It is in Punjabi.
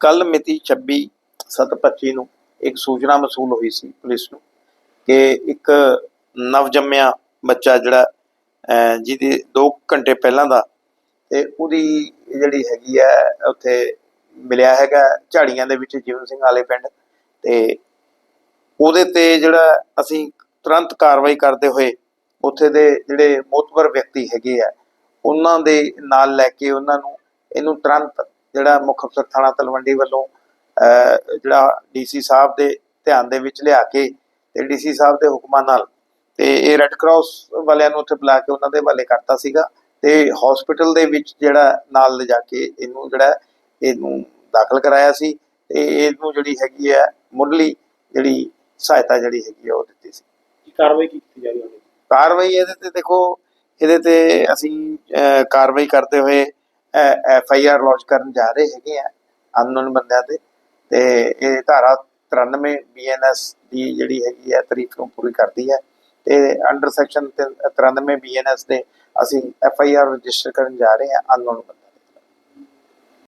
ਕੱਲ ਮਿਤੀ 26 725 ਨੂੰ ਇੱਕ ਸੂਚਨਾ ਮਸੂਲ ਹੋਈ ਸੀ ਪੁਲਿਸ ਨੂੰ ਕਿ ਇੱਕ ਨਵਜੰਮਿਆ ਬੱਚਾ ਜਿਹੜਾ, ਅਹ, ਜਿਹਦੇ 2 ਘੰਟੇ ਪਹਿਲਾਂ ਦਾ ਤੇ ਉਹਦੀ ਜਿਹੜੀ ਹੈਗੀ ਹੈ, ਉੱਥੇ ਮਿਲਿਆ ਹੈਗਾ ਝਾੜੀਆਂ ਦੇ ਵਿੱਚ ਜੀਵਨ ਸਿੰਘ ਵਾਲੇ ਪਿੰਡ ਤੇ ਉਹਦੇ ਤੇ ਜਿਹੜਾ ਅਸੀਂ ਤੁਰੰਤ ਕਾਰਵਾਈ ਕਰਦੇ ਹੋਏ ਉੱਥੇ ਦੇ ਜਿਹੜੇ ਮੋਤਬਰ ਵਿਅਕਤੀ ਹੈਗੇ ਆ, ਉਹਨਾਂ ਦੇ ਨਾਲ ਲੈ ਕੇ ਉਹਨਾਂ ਨੂੰ ਇਹਨੂੰ ਤੁਰੰਤ ਜਿਹੜਾ ਮੁੱਖ ਅਫਸਰ ਥਾਣਾ ਤਲਵੰਡੀ ਵੱਲੋਂ ਜਿਹੜਾ ਡੀਸੀ ਸਾਹਿਬ ਦੇ ਧਿਆਨ ਦੇ ਵਿੱਚ ਲਿਆ ਕੇ ਤੇ ਡੀਸੀ ਸਾਹਿਬ ਦੇ ਹੁਕਮਾਂ ਨਾਲ ਤੇ ਇਹ ਰੈੱਡ ਕਰਾਸ ਵਾਲਿਆਂ ਨੂੰ ਉੱਥੇ ਬੁਲਾ ਕੇ ਉਹਨਾਂ ਦੇ ਹਵਾਲੇ ਕਰਤਾ ਸੀਗਾ ਤੇ ਹਸਪੀਟਲ ਦੇ ਵਿੱਚ ਜਿਹੜਾ ਨਾਲ ਲਿਜਾ ਕੇ ਇਹਨੂੰ ਜਿਹੜਾ ਇਹਨੂੰ ਦਾਖਲ ਕਰਾਇਆ ਸੀ ਤੇ ਇਹਨੂੰ ਜਿਹੜੀ ਹੈਗੀ ਹੈ ਮੁੱਢਲੀ ਜਿਹੜੀ ਸਹਾਇਤਾ ਜਿਹੜੀ ਹੈਗੀ ਉਹ ਦਿੱਤੀ ਸੀ। ਕੀ ਕਾਰਵਾਈ ਕੀਤੀ ਜਾ ਰਹੀ ਹੈ? ਕਾਰਵਾਈ ਇਹਦੇ ਤੇ ਦੇਖੋ ਇਹਦੇ ਤੇ ਅਸੀਂ ਕਾਰਵਾਈ ਕਰਦੇ ਹੋਏ ਐਫ ਆਈ ਆਰ ਲੌਂਚ ਕਰਨ ਜਾ ਰਹੇ ਹੈਗੇ ਆ ਅਨਨੋਨ ਬੰਦਿਆਂ ਤੇ। ਤੇ ਇਹ ਧਾਰਾ 93 ਬੀਐਨਐਸ ਦੀ ਜਿਹੜੀ ਹੈਗੀ ਹੈ ਤਰੀਕ ਨੂੰ ਪੂਰੀ ਕਰਦੀ ਹੈ ਤੇ ਅੰਡਰ ਸੈਕਸ਼ਨ 93 ਬੀਐਨਐਸ ਦੇ ਅਸੀਂ ਐਫ ਆਈ ਆਰ ਰਜਿਸਟਰ ਕਰਨ ਜਾ ਰਹੇ ਹਾਂ ਅਨਨੋਨ ਬੰਦੇ